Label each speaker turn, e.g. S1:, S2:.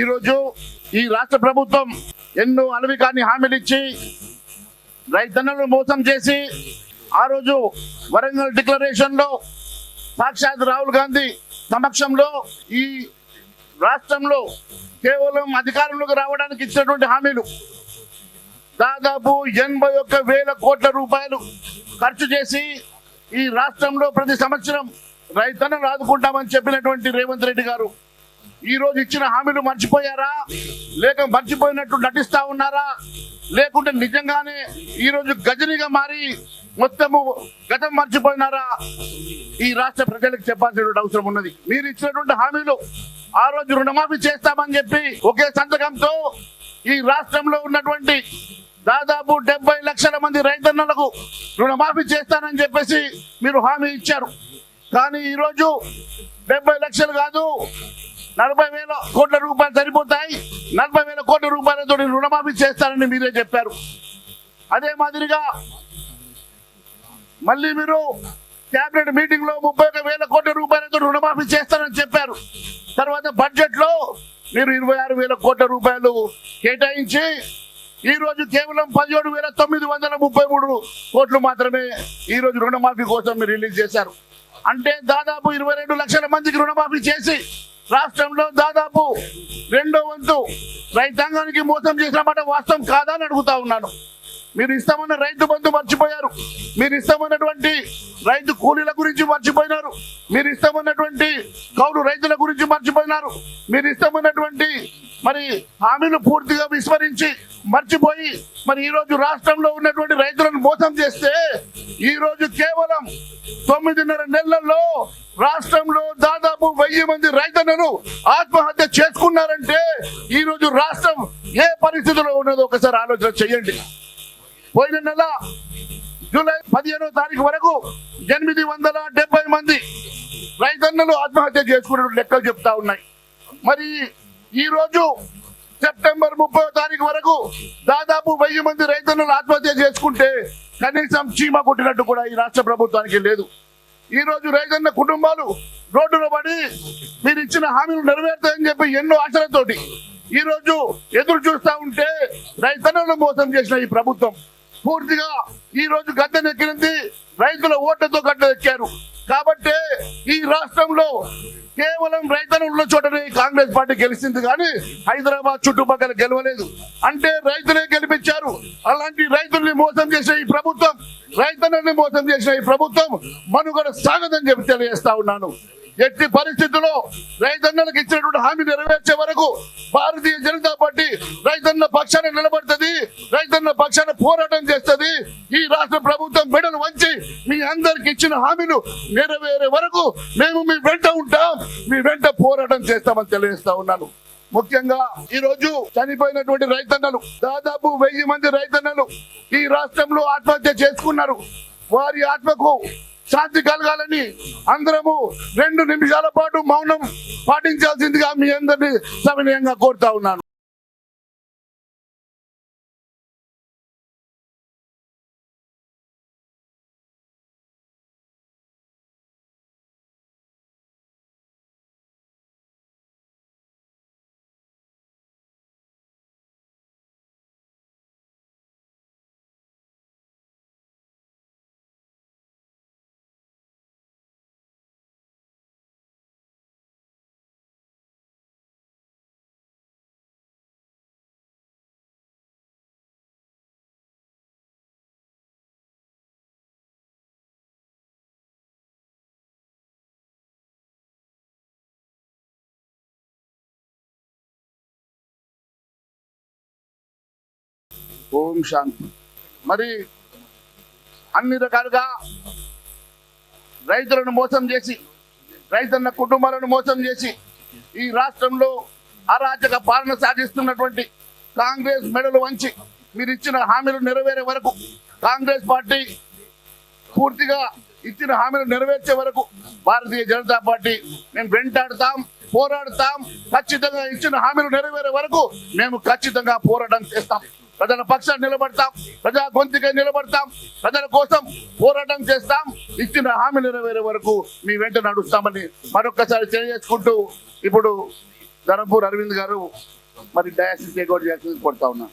S1: ఈరోజు ఈ రాష్ట్ర ప్రభుత్వం ఎన్నో అలవికాన్ని హామీలు ఇచ్చి రైతన్నలను మోసం చేసి ఆ రోజు వరంగల్ డిక్లరేషన్లో సాక్షాత్ రాహుల్ గాంధీ సమక్షంలో ఈ రాష్ట్రంలో కేవలం అధికారంలోకి రావడానికి ఇచ్చినటువంటి హామీలు దాదాపు ఎనభై ఒక్క వేల కోట్ల రూపాయలు ఖర్చు చేసి ఈ రాష్ట్రంలో ప్రతి సంవత్సరం రైతన్నలు ఆదుకుంటామని చెప్పినటువంటి రేవంత్ రెడ్డి గారు. ఈ రోజు ఇచ్చిన హామీలు మర్చిపోయారా? లేక మర్చిపోయినట్టు నటిస్తా ఉన్నారా? లేకుంటే నిజంగానే ఈ రోజు గజనిగా మారి మొత్తము గతం మర్చిపోయినారా? ఈ రాష్ట్ర ప్రజలకు చెప్పాల్సినటువంటి అవసరం ఉన్నది. మీరు ఇచ్చినటువంటి హామీలు ఆ రోజు రుణమాఫీ చేస్తామని చెప్పి ఒకే సంతకంతో ఈ రాష్ట్రంలో ఉన్నటువంటి దాదాపు డెబ్బై లక్షల మంది రైతన్నలకు రుణమాఫీ చేస్తానని చెప్పేసి మీరు హామీ ఇచ్చారు. కానీ ఈరోజు డెబ్బై లక్షలు కాదు నలభై వేల కోట్ల రూపాయలు సరిపోతాయి. నలభై వేల కోట్ల రూపాయలతో రుణమాఫీ చేస్తారని మీరే చెప్పారు. అదే మాదిరిగా మళ్ళీ మీరు కేబినెట్ మీటింగ్లో ముప్పై ఒక వేల కోట్ల రూపాయలతో రుణమాఫీ చేస్తారని చెప్పారు. తర్వాత బడ్జెట్లో మీరు ఇరవై ఆరు వేల కోట్ల రూపాయలు కేటాయించి ఈ రోజు కేవలం పదిహేడు వేల తొమ్మిది వందల ముప్పై మూడు కోట్లు మాత్రమే ఈ రోజు రుణమాఫీ కోసం మీరు రిలీజ్ చేశారు. అంటే దాదాపు ఇరవై రెండు లక్షల మందికి రుణమాఫీ చేసి రాష్ట్రంలో దాదాపు రెండో వంతు రైతాంగానికి మోసం చేసినమాట వాస్తవం కాదా అని అడుగుతా ఉన్నాను. మీరు ఇస్తామన్న రైతు బంధు మర్చిపోయారు. మీరు ఇస్తామన్నటువంటి రైతు కూలీల గురించి మర్చిపోయినారు. మీరు ఇస్తామన్నటువంటి కౌలు రైతుల గురించి మర్చిపోయినారు. మీరు ఇస్తామన్నటువంటి మరి హామీలు పూర్తిగా విస్మరించి మర్చిపోయి మరి ఈ రోజు రాష్ట్రంలో ఉన్నటువంటి రైతులను మోసం చేస్తే ఈ రోజు కేవలం తొమ్మిదిన్నర నెలల్లో రాష్ట్రంలో దాదాపు వెయ్యి మంది రైతన్నలు ఆత్మహత్య చేసుకున్నారంటే ఈ రోజు రాష్ట్రం ఏ పరిస్థితిలో ఉన్నదో ఒకసారి ఆలోచన చేయండి. పోయిన నెల జూలై పదిహేనో తారీఖు వరకు ఎనిమిది వందల డెబ్బై మంది రైతన్నలు ఆత్మహత్య చేసుకున్న లెక్కలు చెప్తా ఉన్నాయి. మరి ఈ రోజు సెప్టెంబర్ ముప్పై తారీఖు వరకు దాదాపు వెయ్యి మంది రైతన్నలు ఆత్మహత్య చేసుకుంటే కనీసం చీమ కొట్టినట్టు కూడా ఈ రాష్ట్ర ప్రభుత్వానికి లేదు. ఈ రోజు రైతన్న కుటుంబాలు రోడ్డున పడి మీరు ఇచ్చిన హామీలు నెరవేరుతాయని చెప్పి ఎన్నో ఆశలతోటి ఈ రోజు ఎదురు చూస్తా ఉంటే రైతన్నలను మోసం చేసిన ఈ ప్రభుత్వం. పూర్తిగా ఈ రోజు గద్దెనెక్కినది రైతుల ఓట్లతో గద్దెనెక్కారు కాబట్టి ఈ రాష్ట్రంలో కేవలం రైతులు ఉన్న చోటనే కాంగ్రెస్ పార్టీ గెలిచింది కానీ హైదరాబాద్ చుట్టుపక్కల గెలవలేదు. అంటే రైతులే గెలిపించారు. అలాంటి రైతుల్ని మోసం చేసిన ఈ ప్రభుత్వం రైతులని మోసం చేసిన ఈ ప్రభుత్వం మనుగడ సాగదని చెప్పి తెలియజేస్తా ఉన్నాను. ఎట్టి పరిస్థితుల్లో రైతన్నలకు ఇచ్చినటువంటి హామీ నెరవేర్చే వరకు భారతీయ జనతా పార్టీ రైతన్న పక్షాన నిలబడుతుంది రైతన్న పక్షాన పోరాటం చేస్తుంది. ఈ రాష్ట్ర ప్రభుత్వం మెడలు వంచి మీ అందరికి ఇచ్చిన హామీలు నెరవేరే వరకు మేము మీ వెంట ఉంటాం మీ వెంట పోరాటం చేస్తామని తెలియజేస్తా ఉన్నాను. ముఖ్యంగా ఈ రోజు చనిపోయినటువంటి రైతన్నలు దాదాపు వెయ్యి మంది రైతన్నలు ఈ రాష్ట్రంలో ఆత్మహత్య చేసుకున్నారు. వారి ఆత్మకు శాంతి కలగాలని అందరము రెండు నిమిషాల పాటు మౌనం పాటించాల్సిందిగా మీ అందరినీ సమనీయంగా కోరుతా ఉన్నాను. ఓం శాంతి. మరి అన్ని రకాలుగా రైతులను మోసం చేసి రైతన్న కుటుంబాలను మోసం చేసి ఈ రాష్ట్రంలో అరాచక పాలన సాగిస్తున్నటువంటి కాంగ్రెస్ మెడలు వంచి మీరు ఇచ్చిన హామీలు నెరవేరే వరకు కాంగ్రెస్ పార్టీ పూర్తిగా ఇచ్చిన హామీలు నెరవేర్చే వరకు భారతీయ జనతా పార్టీ మేము వెంటాడుతాం పోరాడుతాం ఖచ్చితంగా ఇచ్చిన హామీలు నెరవేరే వరకు మేము ఖచ్చితంగా పోరాటం చేస్తాం. ప్రజల పక్షాన్ని నిలబడతాం. ప్రజా గొంతుకై నిలబడతాం. ప్రజల కోసం పోరాటం చేస్తాం. ఇచ్చిన హామీ నెరవేరే వరకు మీ వెంట నడుస్తామని మరొక్కసారి తెలియజేసుకుంటూ ఇప్పుడు ధరంపూర్ అరవింద్ గారు మరి డయాసిస్ టేక్అవుట్ చేయాల్సింది కొడతా ఉన్నా